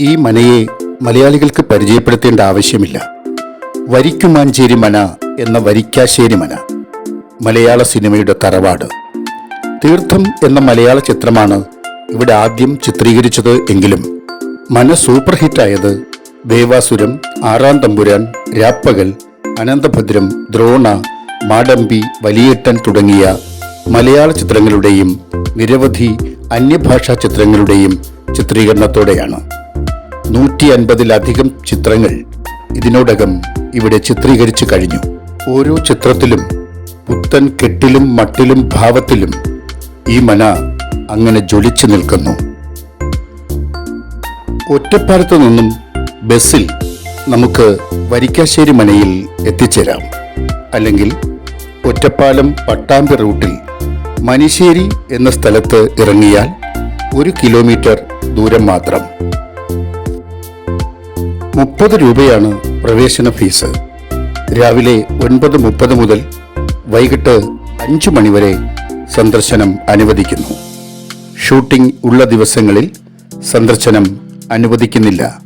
ഈ മനയെ മലയാളികൾക്ക് പരിചയപ്പെടുത്തേണ്ട ആവശ്യമില്ല. വരിക്കുമാഞ്ചേരി മന എന്ന വരിക്കാശ്ശേരി മന മലയാള സിനിമയുടെ തറവാട്. തീർത്ഥം എന്ന മലയാള ചിത്രമാണ് ഇവിടെ ആദ്യം ചിത്രീകരിച്ചത് എങ്കിലും മന സൂപ്പർ ഹിറ്റായത് ദേവാസുരം ആറാം തമ്പുരാൻ രാപ്പകൽ അനന്തഭദ്രം ദ്രോണ മാടമ്പി വലിയേട്ടൻ തുടങ്ങിയ മലയാള ചിത്രങ്ങളുടെയും നിരവധി അന്യഭാഷാ ചിത്രങ്ങളുടെയും ചിത്രീകരണത്തോടെയാണ്. നൂറ്റി അൻപതിലധികം ചിത്രങ്ങൾ ഇതിനോടകം ഇവിടെ ചിത്രീകരിച്ചു കഴിഞ്ഞു. ഓരോ ചിത്രത്തിലും പുത്തൻ കെട്ടിലും മട്ടിലും ഭാവത്തിലും ഈ മന അങ്ങനെ ജ്വലിച്ചു നിൽക്കുന്നു. ഒറ്റപ്പാലത്തു നിന്നും ബസ്സിൽ നമുക്ക് വരിക്കാശ്ശേരി മനയിൽ എത്തിച്ചേരാം. അല്ലെങ്കിൽ ഒറ്റപ്പാലം പട്ടാമ്പി റൂട്ടിൽ മനിശ്ശേരി എന്ന സ്ഥലത്ത് ഇറങ്ങിയാൽ ഒരു കിലോമീറ്റർ ദൂരം മാത്രം. മുപ്പത് രൂപയാണ് പ്രവേശന ഫീസ്. രാവിലെ ഒൻപത് മുപ്പത് മുതൽ വൈകിട്ട് അഞ്ച് മണിവരെ സന്ദർശനം അനുവദിക്കുന്നു. ഷൂട്ടിംഗ് ഉള്ള ദിവസങ്ങളിൽ സന്ദർശനം അനുവദിക്കുന്നില്ല.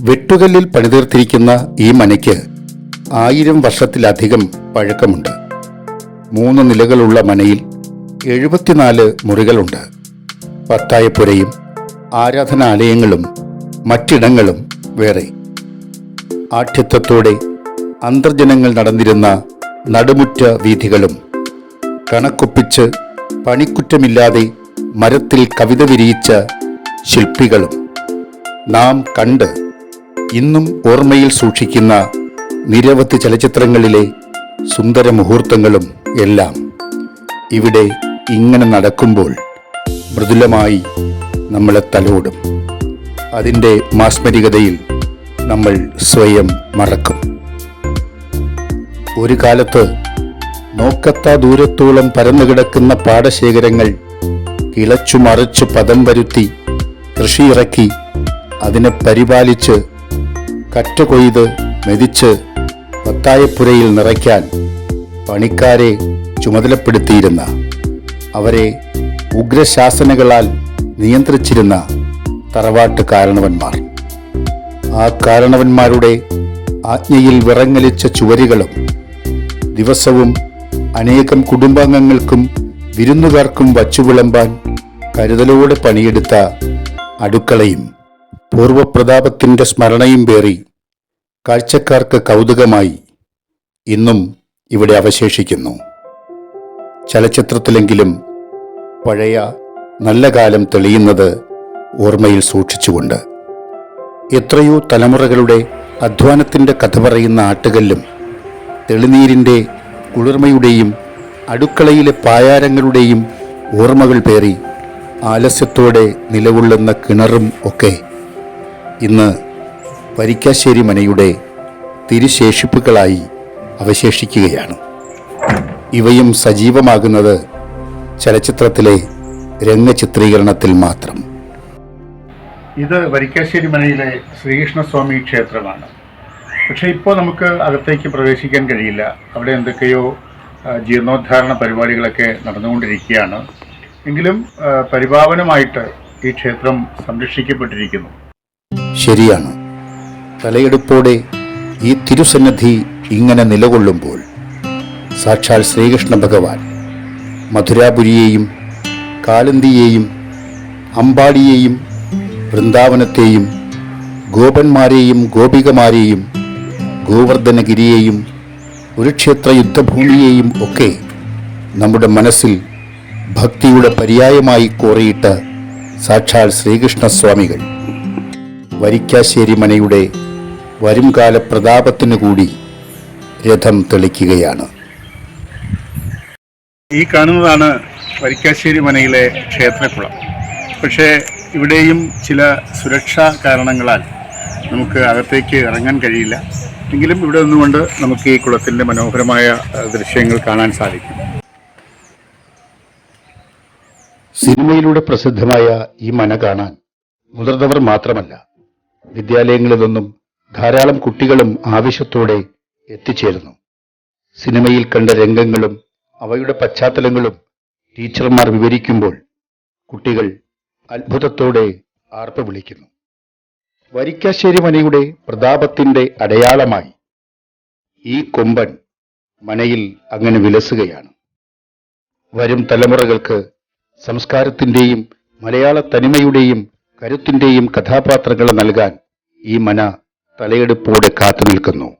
വെട്ടുകല്ലിൽ പണിതീർത്തിരിക്കുന്ന ഈ മനയ്ക്ക് ആയിരം വർഷത്തിലധികം പഴക്കമുണ്ട്. മൂന്ന് നിലകളുള്ള മനയിൽ എഴുപത്തിനാല് മുറികളുണ്ട്. പത്തായപ്പുരയും ആരാധനാലയങ്ങളും മറ്റിടങ്ങളും വേറെ. ആഠ്യത്വത്തോടെ അന്തർജനങ്ങൾ നടന്നിരുന്ന നടുമുറ്റ വീഥികളും കണക്കൊപ്പിച്ച് പണിക്കുറ്റമില്ലാതെ മരത്തിൽ കവിത വിരിയിച്ച ശില്പികളും നാം കണ്ട് ഇന്നും ഓർമ്മയിൽ സൂക്ഷിക്കുന്ന നിരവധി ചലച്ചിത്രങ്ങളിലെ സുന്ദര മുഹൂർത്തങ്ങളും എല്ലാം ഇവിടെ ഇങ്ങനെ നടക്കുമ്പോൾ മൃദുലമായി നമ്മളെ തലോടും. അതിന്റെ മാസ്മരികതയിൽ നമ്മൾ സ്വയം മറക്കും. ഒരു കാലത്ത് നോക്കത്ത ദൂരത്തോളം പരന്നുകിടക്കുന്ന പാടശേഖരങ്ങൾ കിളച്ചു മറച്ചു പദം വരുത്തി കൃഷിയിറക്കി അതിനെ പരിപാലിച്ച് കറ്റ കൊയ്ത് മെതിച്ച് പത്തായപ്പുരയിൽ നിറയ്ക്കാൻ പണിക്കാരെ ചുമതലപ്പെടുത്തിയിരുന്ന അവരെ ഉഗ്രശാസനകളാൽ നിയന്ത്രിച്ചിരുന്ന തറവാട്ട് കാരണവന്മാർ ആ കാരണവന്മാരുടെ ആജ്ഞയിൽ വിറങ്ങലിച്ച ചുവരുകളും ദിവസവും അനേകം കുടുംബാംഗങ്ങൾക്കും വിരുന്നുകാർക്കും വച്ചു വിളമ്പാൻ കരുതലോടെ പണിയെടുത്ത അടുക്കളയും പൂർവപ്രതാപത്തിന്റെ സ്മരണയും പേറി കാഴ്ചക്കാർക്ക് കൗതുകമായി ഇന്നും ഇവിടെ അവശേഷിക്കുന്നു. ചലച്ചിത്രത്തിലെങ്കിലും പഴയ നല്ല കാലം തെളിയുന്നത് ഓർമ്മയിൽ സൂക്ഷിച്ചുകൊണ്ട് എത്രയോ തലമുറകളുടെ അധ്വാനത്തിന്റെ കഥ പറയുന്ന ആട്ടുകല്ലും തെളിനീരിന്റെ കുളിർമയുടെയും അടുക്കളയിലെ പായാരങ്ങളുടെയും ഓർമ്മകൾ പേറി ആലസ്യത്തോടെ നിലകൊള്ളുന്ന കിണറും ഒക്കെ ഇന്ന് വരിക്കാശ്ശേരി മനയുടെ തിരുശേഷിപ്പുകളായി അവശേഷിക്കുകയാണ്. ഇവയും സജീവമാകുന്നത് ചലച്ചിത്രത്തിലെ രംഗചിത്രീകരണത്തിൽ മാത്രം. ഇത് വരിക്കാശ്ശേരി മനയിലെ ശ്രീകൃഷ്ണസ്വാമി ക്ഷേത്രമാണ്. പക്ഷേ ഇപ്പോൾ നമുക്ക് അകത്തേക്ക് പ്രവേശിക്കാൻ കഴിയില്ല. അവിടെ എന്തൊക്കെയോ ജീർണോദ്ധാരണ പരിപാടികളൊക്കെ നടന്നുകൊണ്ടിരിക്കുകയാണ്. എങ്കിലും പരിപാവനമായിട്ട് ഈ ക്ഷേത്രം സംരക്ഷിക്കപ്പെട്ടിരിക്കുന്നു. ശരിയാണ്. തലയെടുപ്പോടെ ഈ തിരുസന്നിധി ഇങ്ങനെ നിലകൊള്ളുമ്പോൾ സാക്ഷാൽ ശ്രീകൃഷ്ണ ഭഗവാൻ മധുരാപുരിയെയും കാലന്തിയെയും അമ്പാടിയെയും വൃന്ദാവനത്തെയും ഗോപന്മാരെയും ഗോപികമാരെയും ഗോവർദ്ധനഗിരിയെയും കുരുക്ഷേത്ര യുദ്ധഭൂമിയെയും ഒക്കെ നമ്മുടെ മനസ്സിൽ ഭക്തിയുടെ പര്യായമായി കോറിയിട്ട് സാക്ഷാൽ ശ്രീകൃഷ്ണസ്വാമികൾ. വരിക്കാശ്ശേരി മനയുടെ വരുംകാല പ്രതാപത്തിനു കൂടി രഥം തെളിക്കുകയാണ്. ഈ കാണുന്നതാണ് വരിക്കാശ്ശേരി മനയിലെ ക്ഷേത്രക്കുളം. പക്ഷേ ഇവിടെയും ചില സുരക്ഷാ കാരണങ്ങളാൽ നമുക്ക് അകത്തേക്ക് ഇറങ്ങാൻ കഴിയില്ല. എങ്കിലും ഇവിടെ നിന്നുകൊണ്ട് നമുക്ക് ഈ കുളത്തിന്റെ മനോഹരമായ ദൃശ്യങ്ങൾ കാണാൻ സാധിക്കും. സിനിമയിലൂടെ പ്രസിദ്ധമായ ഈ മന കാണാൻ മുതിർന്നവർ മാത്രമല്ല വിദ്യാലയങ്ങളിൽ നിന്നും ധാരാളം കുട്ടികളും ആവശ്യത്തോടെ എത്തിച്ചേരുന്നു. സിനിമയിൽ കണ്ട രംഗങ്ങളും അവയുടെ പശ്ചാത്തലങ്ങളും ടീച്ചർമാർ വിവരിക്കുമ്പോൾ കുട്ടികൾ അത്ഭുതത്തോടെ ആർപ്പ് വിളിക്കുന്നു. വരിക്കാശ്ശേരി മനയുടെ പ്രതാപത്തിന്റെ അടയാളമായി ഈ കൊമ്പൻ മനയിൽ അങ്ങനെ വിലസുകയാണ്. വരും തലമുറകൾക്ക് സംസ്കാരത്തിന്റെയും മലയാള തനിമയുടെയും കരുത്തിന്റെയും കഥാപാത്രങ്ങൾ നൽകാൻ ഈ മന തലയെടുപ്പോടെ കാത്തു നിൽക്കുന്നു.